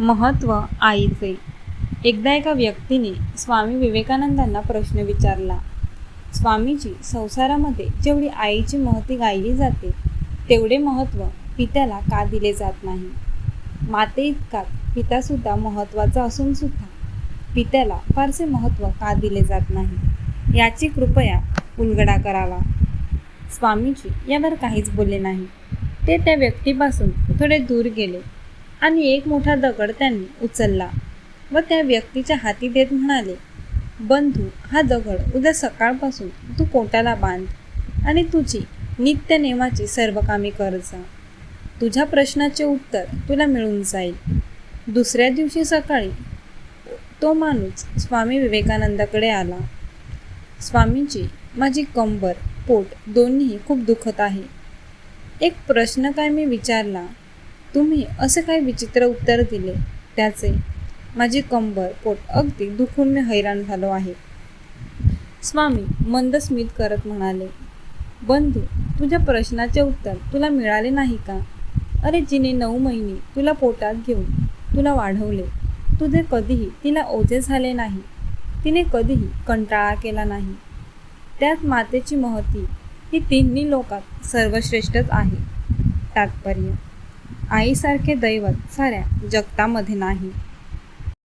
महत्त्व आईचे. एकदा एका व्यक्तीने स्वामी विवेकानंदांना प्रश्न विचारला स्वामीजी संसारामध्ये जेवढी आईची महती गायली जाते तेवढे महत्त्व पित्याला का दिले जात नाही? माते इतकाच पितासुद्धा महत्त्वाचा असूनसुद्धा पित्याला फारसे महत्त्व का दिले जात नाही? याची कृपया उलगडा करावा. स्वामीजी यावर काहीच बोलले नाही. ते त्या व्यक्तीपासून थोडे दूर गेले. आणि एक मोठा दगड त्यांनी उचलला व त्या व्यक्तीच्या हाती देत म्हणाले बंधू हा दगड उद्या सकाळपासून तू पोटाला बांध आणि तुझी नित्य नेमाची सर्व कामे कर जा. तुझ्या प्रश्नाचे उत्तर तुला मिळून जाईल. दुसऱ्या दिवशी सकाळी तो माणूस स्वामी विवेकानंदाकडे आला. स्वामीजी माझी कंबर पोट दोन्ही खूप दुखत आहे. एक प्रश्न काय मी विचारला तुम्ही असे काय विचित्र उत्तर दिले? त्याचे माझी कंबर पोट अगदी दुखून मी हैराण झालो आहे. स्वामी मंद स्मित करत म्हणाले बंधू तुझ्या प्रश्नाचे उत्तर तुला मिळाले नाही का? अरे जिने नऊ महिने तुला पोटात घेऊन तुला वाढवले तुझे कधीही तिला ओझे झाले नाही तिने कधीही कंटाळा केला नाही. त्यात मातेची महती ही तिन्ही लोकात सर्वश्रेष्ठच आहे. तात्पर्य आईसारखे दैवत साऱ्या जगतामध्ये नाही.